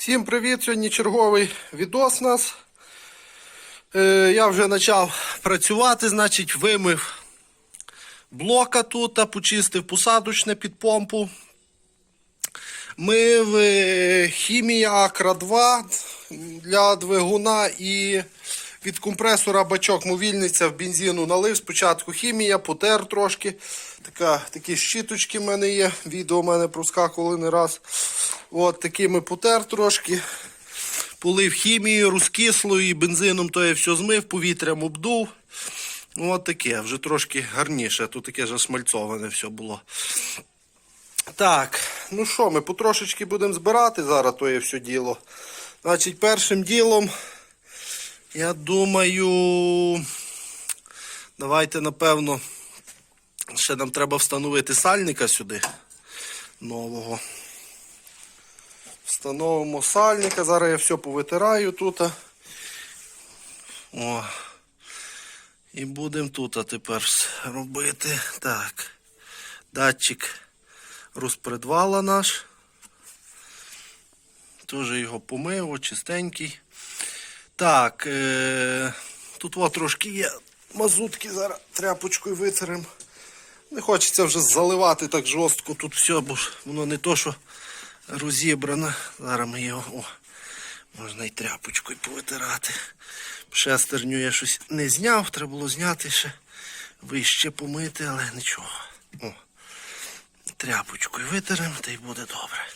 Всім привіт! Сьогодні черговий відос нас. Е, я вже почав працювати, значить, вимив блока тут, почистив посадочне під помпу. Мив е, хімія Акра 2 для двигуна і від компресора бачок мовільниця в бензину налив. Спочатку хімія, потер трошки. Така, такі щіточки в мене є. Відео в мене проскакували не раз. От такими потер трошки. Полив хімію, розкисло і бензином то я все змив, повітрям обдув. От таке, вже трошки гарніше. Тут таке засмальцоване все було. Так, ну що, ми потрошечки будемо збирати зараз то є все діло. Значить, першим ділом, я думаю, давайте, напевно, ще нам треба встановити сальника сюди нового. Встановимо сальника. Зараз я все повитираю тут. О. І будемо тут тепер робити. Так. Датчик розпредвала наш. Теж його помив, чистенький. Так, е- тут от трошки є мазутки, зараз тряпочкою витеремо. Не хочеться вже заливати так жорстко тут все, бо воно не то, що розібрано. Зараз ми його о, можна і тряпочкою повитирати. Шестерню я щось не зняв, треба було зняти ще вище помити, але нічого. О, тряпочкою витеремо, та й буде добре.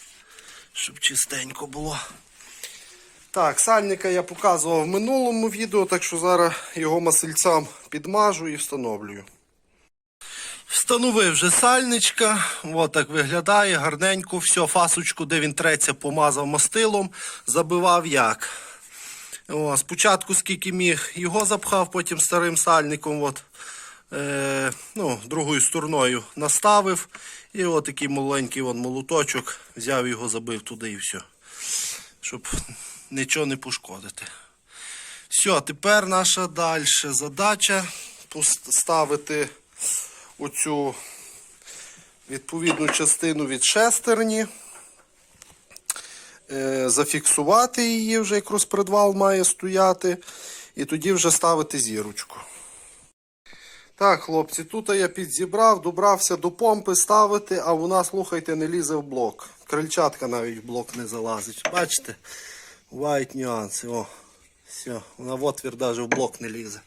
Щоб чистенько було. Так, сальника я показував в минулому відео, так що зараз його масельцям підмажу і встановлюю. Встановив вже сальничка, от так виглядає, гарненько, все, фасочку, де він треться, помазав мастилом, забивав як. О, спочатку скільки міг його запхав, потім старим сальником от, е, ну, другою стороною наставив. І от такий маленький от молоточок, взяв його, забив туди і все. Щоб нічого не пошкодити. Все, тепер наша далі задача поставити оцю відповідну частину від шестерні, е, зафіксувати її вже, як розпредвал має стояти, і тоді вже ставити зірочку. Так, хлопці, тут я підзібрав, добрався до помпи ставити, а вона, слухайте, не лізе в блок. Крильчатка навіть в блок не залазить. Бачите? White нюанси. О, все, в отвір навіть в блок не лізе.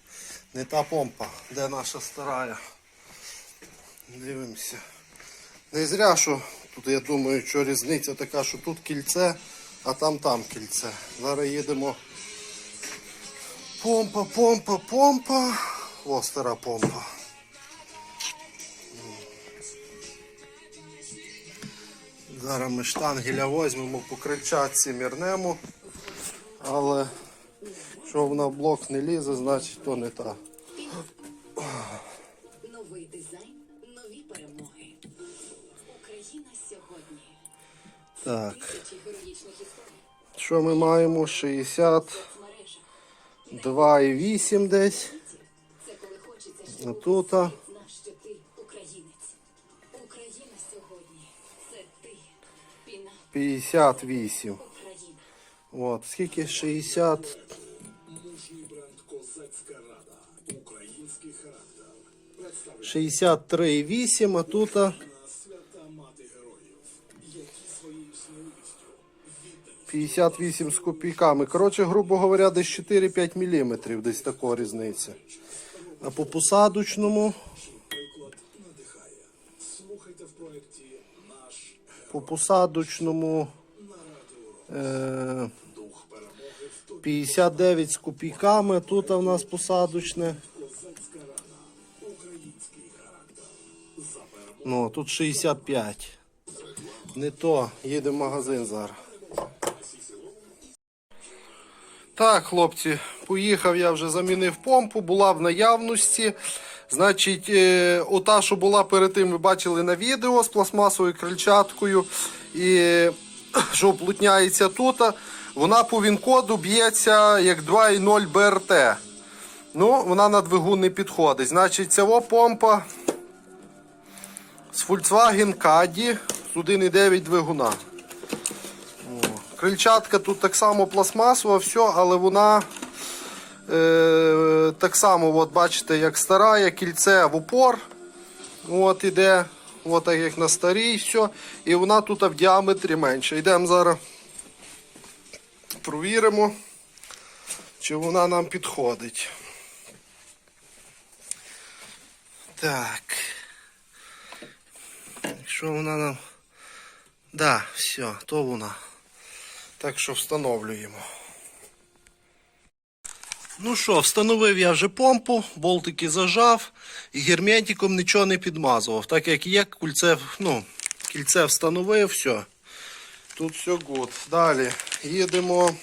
Не та помпа, де наша стара. Дивимося. Не зря, що тут, я думаю, що різниця така, що тут кільце, а там там кільце. Зараз їдемо. Помпа, помпа, помпа. О, стара помпа. Зараз ми штангеля візьмемо по крильчатці мірнемо. Але якщо вона в блок не лізе, значить то не та. Новий дизайн, нові перемоги. Україна сьогодні. Так. Що ми маємо? 62,8 Мережа. десь. Це коли хочеться, А тут. Україна сьогодні. Це ти. Піна 58. От, скільки 60. Мужній бренд Козацька Рада. Український характер. Представить 63,8, а тут свята мати героїв, які своєю сміливістю 58 з копійками. Коротше, грубо говоря, десь 4-5 мм, десь така різниця. А по посадочному, по посадочному е, дух перемоги в тобі. 59 з копійками, тут в нас посадочне. Ну, тут 65. Не то, їде в магазин зараз. Так, хлопці, поїхав я вже замінив помпу, була в наявності. Значить, е, ота, що була перед тим, ви бачили на відео з пластмасовою крильчаткою, і що плутняється тут, вона по він-коду б'ється як 2.0 БРТ. Ну, вона на двигун не підходить. Значить, ця помпа з Volkswagen Caddy з 1.9 двигуна. Крильчатка тут так само пластмасова, все, але вона е, так само, от бачите, як стара, як кільце в упор. От іде, от так як на старій, все. І вона тут в діаметрі менше. Йдемо зараз. Провіримо, чи вона нам підходить. Так. Якщо вона нам. Да, все, то вона. Так що встановлюємо. Ну що, встановив я вже помпу, болтики зажав і герметиком нічого не підмазував. Так як є, кільце, ну, кільце встановив, все. Тут все good. Далі їдемо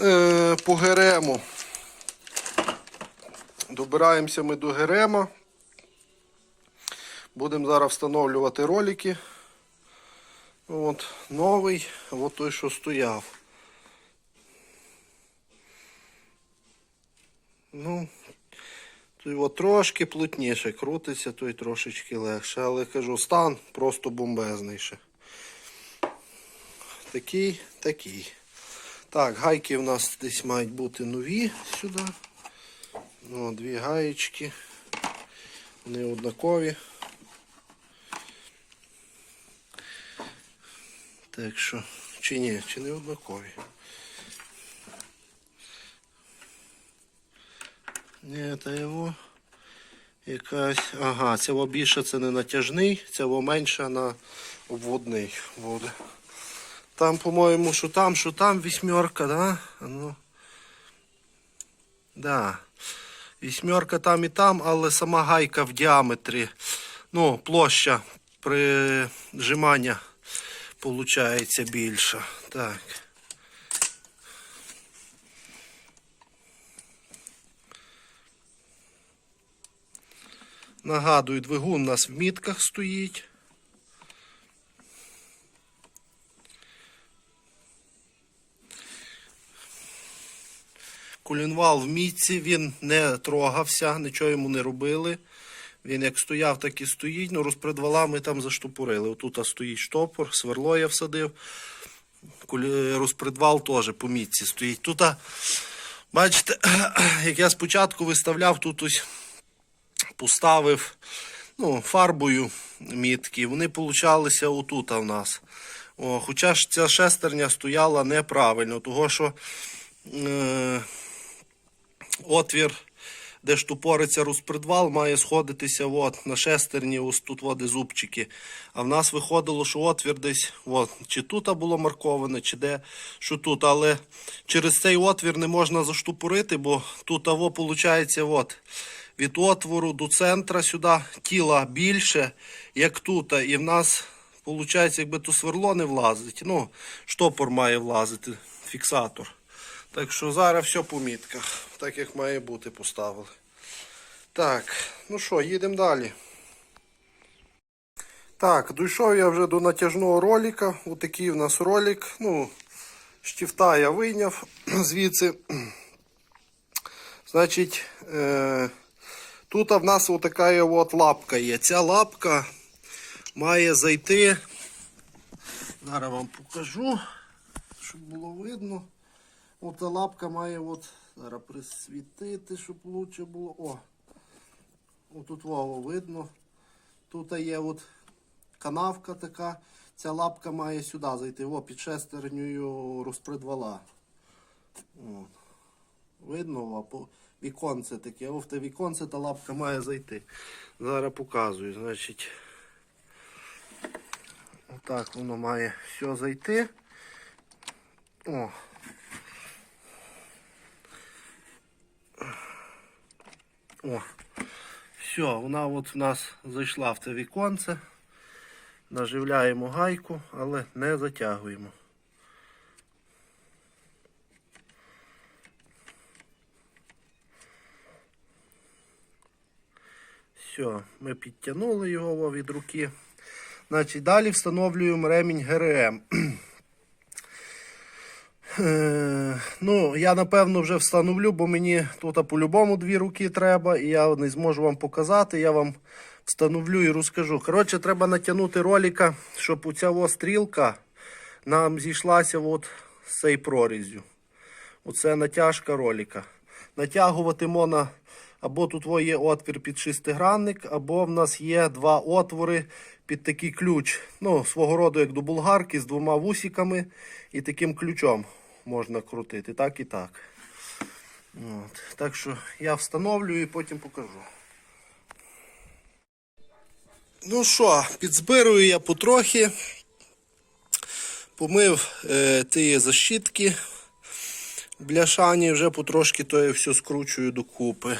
е, по Герему. Добираємося ми до Герема. Будемо зараз встановлювати ролики. От, новий, от той, що стояв. Ну, от трошки плотніше крутиться, той трошечки легше. Але кажу, стан просто бомбезний ще. Такий, такий. Так, гайки в нас десь мають бути нові сюди. Ну, дві гаєчки. Вони однакові. Так що, чи ні, чи не однакові. Ні, та його якась. Ага, це во більше це не натяжний, це во менше на обводний буде. Там, по-моєму, що там, що там вісьмерка, да? Ну. Да. Вісьмерка там і там, але сама гайка в діаметрі. Ну, площа прижимання получається більша. Так. Нагадую, двигун у нас в мітках стоїть. Колінвал в мітці, він не трогався, нічого йому не робили. Він як стояв, так і стоїть. Ну, розпредвала ми там заштопорили. Отут стоїть штопор, сверло я всадив. Розпредвал теж по мітці стоїть. Тут, бачите, як я спочатку виставляв, тут ось поставив ну, фарбою мітки. Вони получалися отут в нас. О, хоча ж ця шестерня стояла неправильно, того що е, отвір, де штупориться розпредвал, має сходитися от, на шестерні, ось тут води зубчики. А в нас виходило, що отвір десь, от, чи тут було марковане, чи де, що тут. Але через цей отвір не можна заштупорити, бо тут виходить, от, від отвору до центра сюди тіла більше, як тут. І в нас, виходить, якби то сверло не влазить. Ну, штопор має влазити, фіксатор. Так що зараз все по мітках, так як має бути, поставили. Так, ну що, їдемо далі. Так, дійшов я вже до натяжного ролика. Отакий в нас ролик. Ну, штифта я вийняв звідси. Значить, е, тут в нас отака от лапка є. Ця лапка має зайти. Зараз вам покажу, щоб було видно. Ота лапка має от, зараз присвітити, щоб лучше було. О! Отут вого видно. Тут є от канавка така. Ця лапка має сюди зайти. О, під шестернею розпредвала. О. Видно, а по віконце таке. О, в те віконце та лапка має зайти. Зараз показую. Значить, отак воно має все зайти. О. О, все, вона от в нас зайшла в це віконце. Наживляємо гайку, але не затягуємо. Все, ми підтягнули його від руки. Значить, далі встановлюємо ремінь ГРМ. Е, Ну, я напевно вже встановлю, бо мені тут по-любому дві руки треба, і я не зможу вам показати. Я вам встановлю і розкажу. Коротше, треба натягнути ролика, щоб оця стрілка нам зійшлася от з цією прорізю. Оце натяжка ролика. Натягувати можна або тут є отвір під шестигранник, або в нас є два отвори під такий ключ. Ну, свого роду, як до булгарки, з двома вусиками і таким ключом можна крутити. Так і так. От. Так що я встановлюю і потім покажу. Ну що, підзбирую я потрохи. Помив е, ті защітки бляшані, вже потрошки то я все скручую докупи.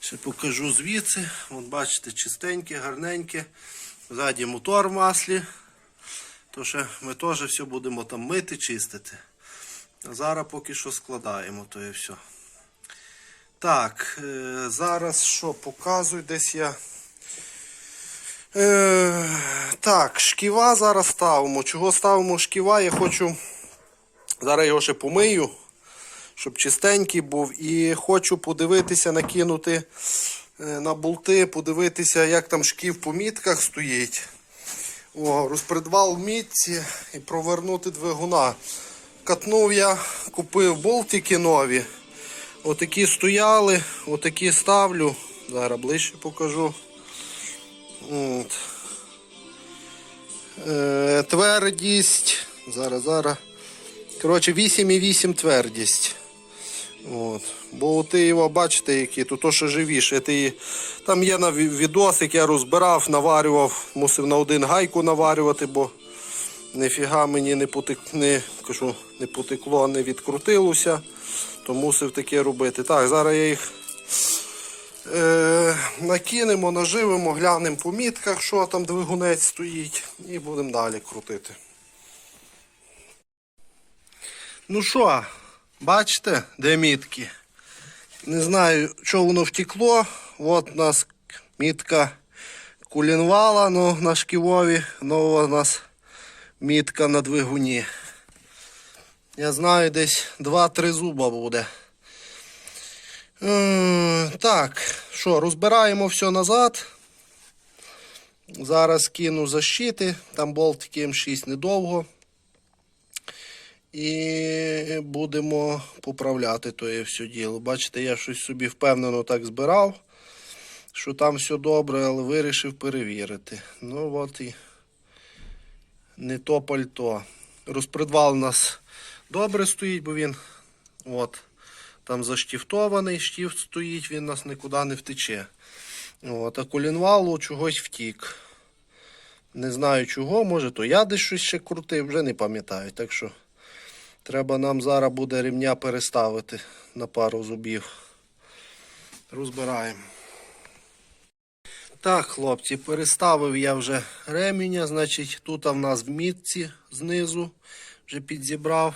Ще покажу звідси. От бачите, чистеньке, гарненьке. Ззаді мотор в маслі. То ще ми теж все будемо там мити, чистити. А зараз поки що складаємо то і все. Так, е, зараз що показую, десь я. Е, так, шківа зараз ставимо. Чого ставимо шківа? Я хочу. Зараз його ще помию, щоб чистенький був. І хочу подивитися, накинути е, на болти, подивитися, як там шків по мітках стоїть. О, розпредвал мітці і провернути двигуна. Катнув я, купив болтики нові. Отакі стояли, отакі ставлю. Зараз ближче покажу. От. Е, твердість. Зараз, зараз. Коротше, 8,8 твердість. От. Бо ти його бачите, які, то то що живіше. Ти, там є на ві- відос, як я розбирав, наварював, мусив на один гайку наварювати, бо ніфіга мені не, потек, не, кажу, не потекло, не відкрутилося, то мусив таке робити. Так, зараз я їх е, накинемо, наживемо, глянемо по мітках, що там двигунець стоїть, і будемо далі крутити. Ну що, бачите, де мітки? Не знаю, що воно втекло. От у нас мітка кулінвала ну, на шківові, нова у нас мітка на двигуні. Я знаю, десь 2-3 зуба буде. Так, що, розбираємо все назад. Зараз кину защити, там болтики М6 недовго. І будемо поправляти то все діло. Бачите, я щось собі впевнено так збирав, що там все добре, але вирішив перевірити. Ну от і не то пальто. Розпредвал у нас добре стоїть, бо він от, там заштіфтований, штіфт стоїть, він нас нікуди не втече. От, а колінвалу чогось втік. Не знаю чого, може то я десь щось ще крутив, вже не пам'ятаю. Так що треба нам зараз буде рівня переставити на пару зубів. Розбираємо. Так, хлопці, переставив я вже реміння, значить, тут в нас в мітці знизу вже підзібрав.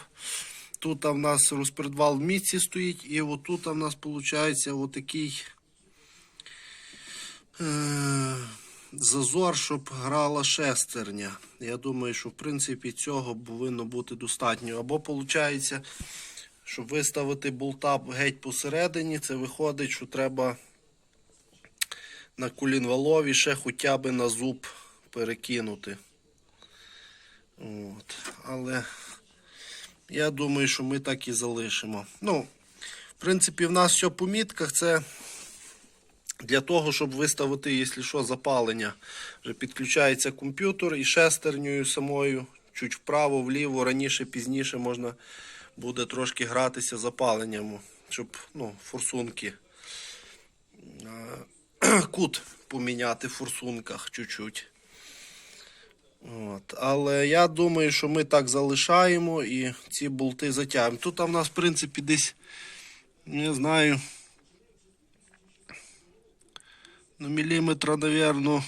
Тут в нас розпредвал в мітці стоїть, і отут в нас виходить отакий е- зазор, щоб грала шестерня. Я думаю, що в принципі цього повинно бути достатньо. Або виходить, щоб виставити болта геть посередині, це виходить, що треба на колінвалові ще хоча б на зуб перекинути. От. Але я думаю, що ми так і залишимо. Ну, в принципі, в нас все по мітках. Це для того, щоб виставити, якщо що, запалення. Вже підключається комп'ютер і шестернею самою, чуть вправо, вліво, раніше, пізніше можна буде трошки гратися запаленням, щоб ну, форсунки. е, Кут поміняти в форсунках чуть-чуть. Але я думаю, що ми так залишаємо і ці болти затягнемо. Тут в нас, в принципі, десь, не знаю, ну, міліметра, напевно,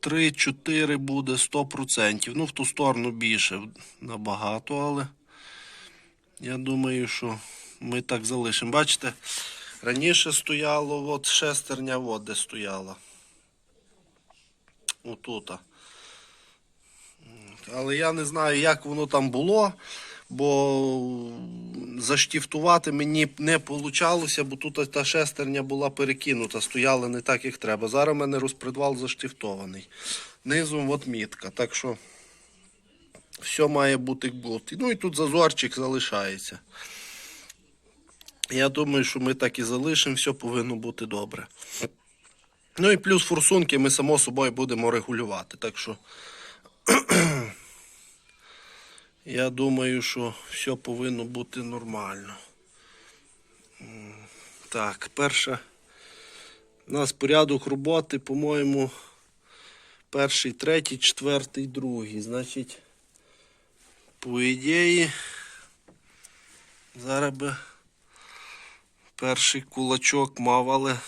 3-4 буде 100%. Ну, в ту сторону більше набагато, але я думаю, що ми так залишимо. Бачите, раніше стояло от шестерня, от де стояла. Отута. Але я не знаю, як воно там було, бо заштіфтувати мені не вийшло, бо тут та шестерня була перекинута, стояла не так, як треба. Зараз в мене розпредвал заштіфтований. Низом от мітка. Так що все має бути бути. Ну і тут зазорчик залишається. Я думаю, що ми так і залишимо, все повинно бути добре. Ну і плюс форсунки ми само собою будемо регулювати. Так що я думаю, що все повинно бути нормально. Так, перша. У нас порядок роботи, по-моєму, перший, третій, четвертий, другий. Значить, по ідеї, зараз би перший кулачок мав, але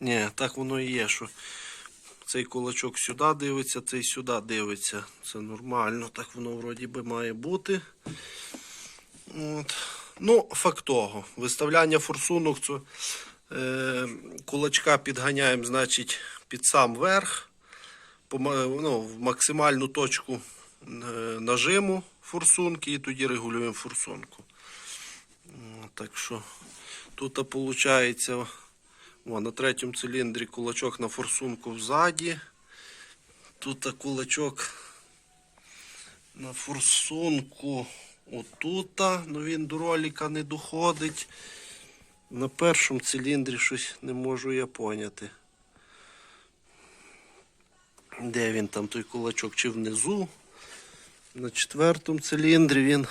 ні, так воно і є, що цей кулачок сюди дивиться, цей сюди дивиться. Це нормально, так воно вроді би має бути. От. Ну, факт того. Виставляння форсунок, це, е, кулачка підганяємо, значить, під сам верх, по, ну, в максимальну точку е, нажиму форсунки і тоді регулюємо форсунку. Так що тут виходить о, на третьому циліндрі кулачок на форсунку взаді. Тут кулачок на форсунку отута, ну він до роліка не доходить. На першому циліндрі щось не можу я поняти. Де він там той кулачок? Чи внизу? На четвертому циліндрі він,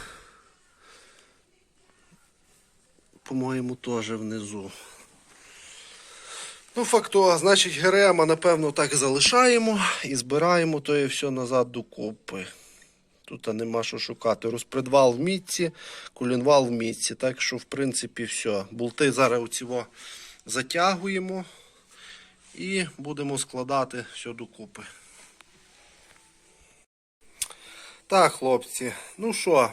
по-моєму, теж внизу. Ну, факту, значить, ГРМ, напевно, так залишаємо і збираємо то і все назад докупи. Тут нема що шукати. Розпредвал в мітці, колінвал в мітці. Так що, в принципі, все. Болти зараз оціво затягуємо і будемо складати все докупи. Так, хлопці, ну що,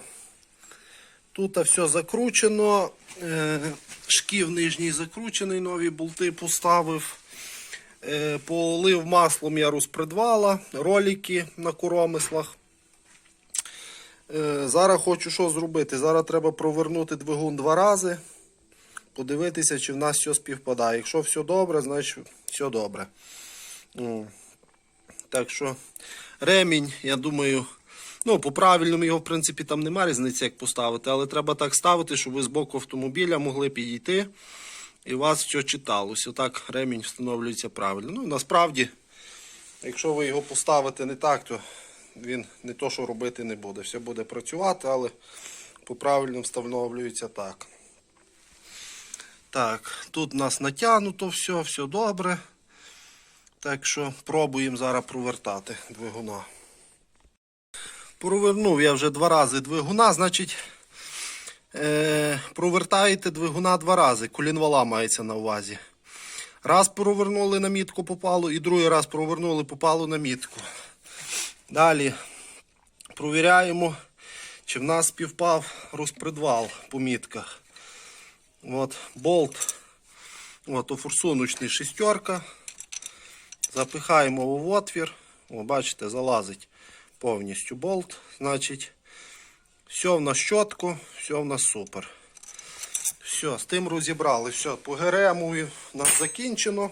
тут все закручено. Е, Шків нижній закручений, нові болти поставив. Е, Полив маслом я розпредвала, ролики на коромислах. Е, Зараз хочу що зробити. Зараз треба провернути двигун два рази. Подивитися, чи в нас все співпадає. Якщо все добре, значить все добре. Так що ремінь, я думаю, ну, по правильному його, в принципі, там нема різниці, як поставити, але треба так ставити, щоб ви з боку автомобіля могли підійти і у вас все читалося. Отак ремінь встановлюється правильно. Ну, насправді, якщо ви його поставите не так, то він не то, що робити не буде. Все буде працювати, але по правильному встановлюється так. Так, тут у нас натягнуто все, все добре. Так що пробуємо зараз провертати двигуна. Провернув я вже два рази двигуна, значить, е, провертаєте двигуна два рази. Колінвала мається на увазі. Раз провернули на мітку попало, і другий раз провернули, попало на мітку. Далі провіряємо, чи в нас співпав розпредвал по мітках. От, болт, от, форсуночний шістерка. Запихаємо в отвір. О, бачите, залазить повністю болт. Значить, все в нас чітко, все в нас супер. Все, з тим розібрали. Все, по ГРМу у нас закінчено.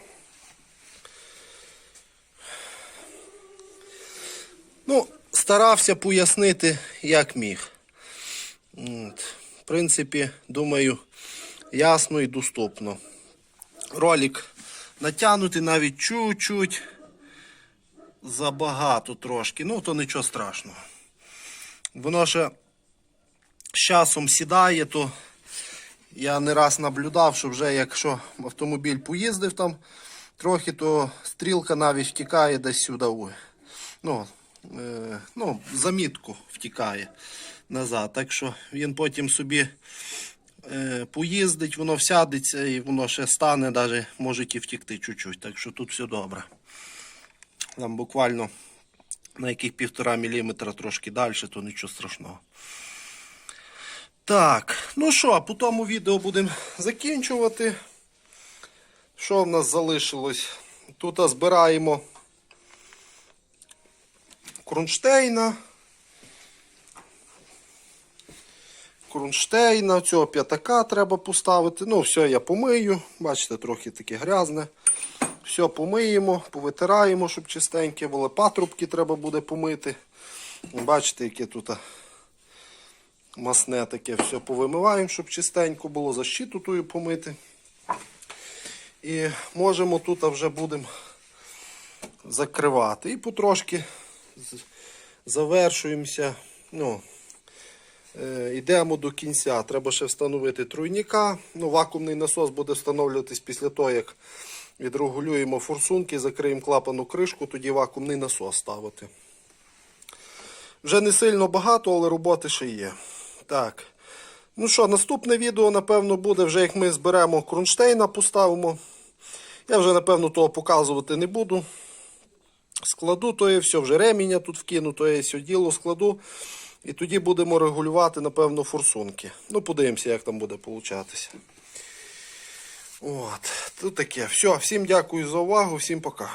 Ну, старався пояснити, як міг. От. В принципі, думаю, ясно і доступно. Ролик натягнутий навіть чуть-чуть забагато трошки. Ну, то нічого страшного. Воно ще з часом сідає, то я не раз наблюдав, що вже якщо автомобіль поїздив там трохи, то стрілка навіть втікає десь сюди. Ну, е, ну, замітку втікає назад. Так що він потім собі е, поїздить, воно всядеться і воно ще стане, навіть може і втікти чуть-чуть. Так що тут все добре. Там буквально на яких півтора міліметра трошки далі, то нічого страшного. Так, ну що, по тому відео будемо закінчувати. Що в нас залишилось? Тут збираємо кронштейна. Кронштейна, цього п'ятака треба поставити. Ну, все я помию. Бачите, трохи таке грязне. Все помиємо, повитираємо, щоб чистеньке було. Патрубки треба буде помити. Бачите, яке тут масне таке все повимиваємо, щоб чистенько було, защиту тую помити. І можемо тут вже будемо закривати. І потрошки завершуємося. Ну, е, йдемо до кінця. Треба ще встановити тройника. Ну, вакуумний насос буде встановлюватись після того, як відрегулюємо форсунки, закриємо клапану кришку, тоді вакуумний насос ставити. Вже не сильно багато, але роботи ще є. Так. Ну що, наступне відео, напевно, буде вже як ми зберемо кронштейна, поставимо. Я вже, напевно, того показувати не буду. Складу, то є все, вже реміння тут вкину, то є все діло складу. І тоді будемо регулювати, напевно, форсунки. Ну, подивимося, як там буде получатися. От, тут таке. Все, всім дякую за увагу, всім пока.